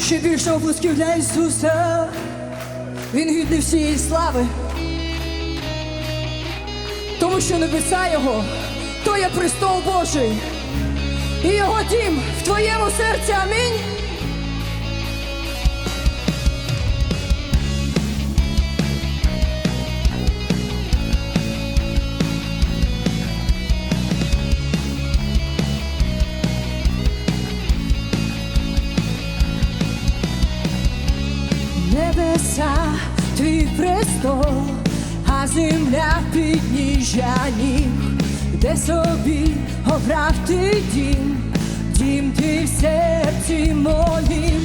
Ще більше оплесків для Ісуса, Він гідний всієї слави. Тому що небеса Його, то є престол Божий. І його дім в твоєму серці. Амінь. Твій престол, а земля підніжжя де собі обрав ти дім, дім ти в серці моїм,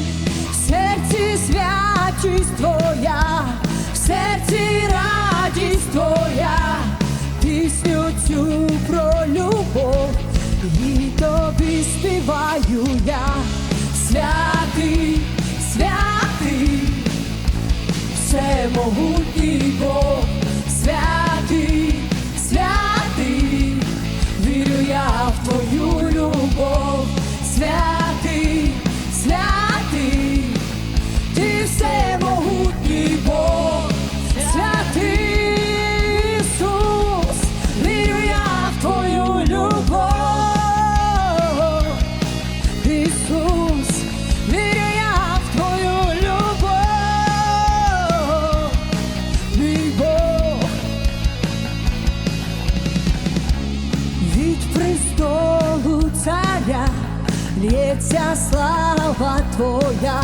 твоя,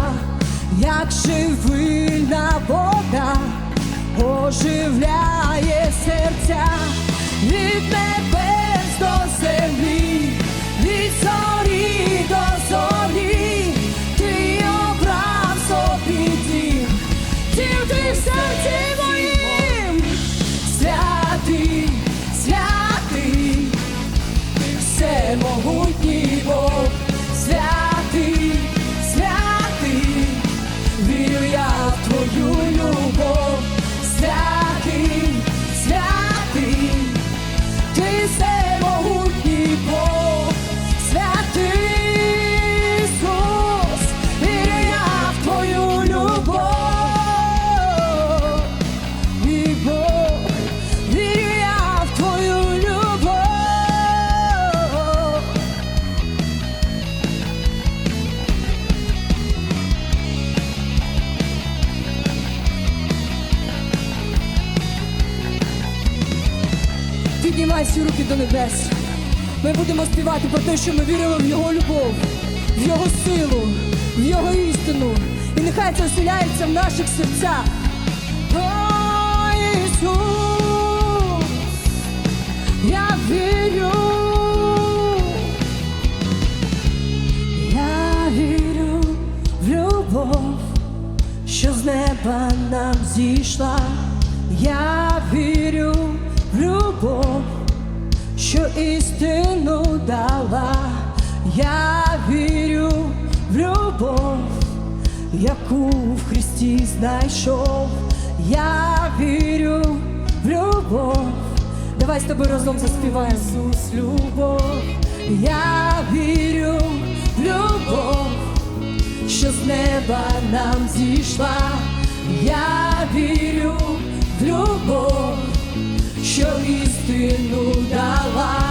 як живильна вода, оживляє серця від небес до землі, Піднімай руки до небес. Ми будемо співати про те, що ми вірили в Його любов, в Його силу, в Його істину. І нехай це оселяється в наших серцях. О, Ісус, я вірю. Я вірю в любов, що з неба нам зійшла. Я що істину дала. Я вірю в любов, яку в Христі знайшов. Я вірю в любов. Давай з тобою разом заспіваємо Ісус, любов. Я вірю в любов що з неба нам зійшла. Я вірю в любов, що істину дала.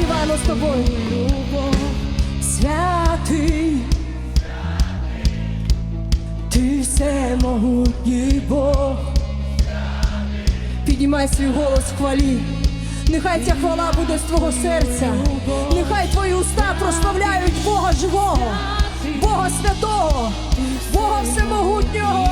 Давай заспіваємо з тобою любов, святий. Ти всемогутній Бог. Піднімай свій голос в хвалі. Нехай ця хвала буде з твого серця. Нехай твої уста прославляють Бога живого, Бога святого, Бога всемогутнього.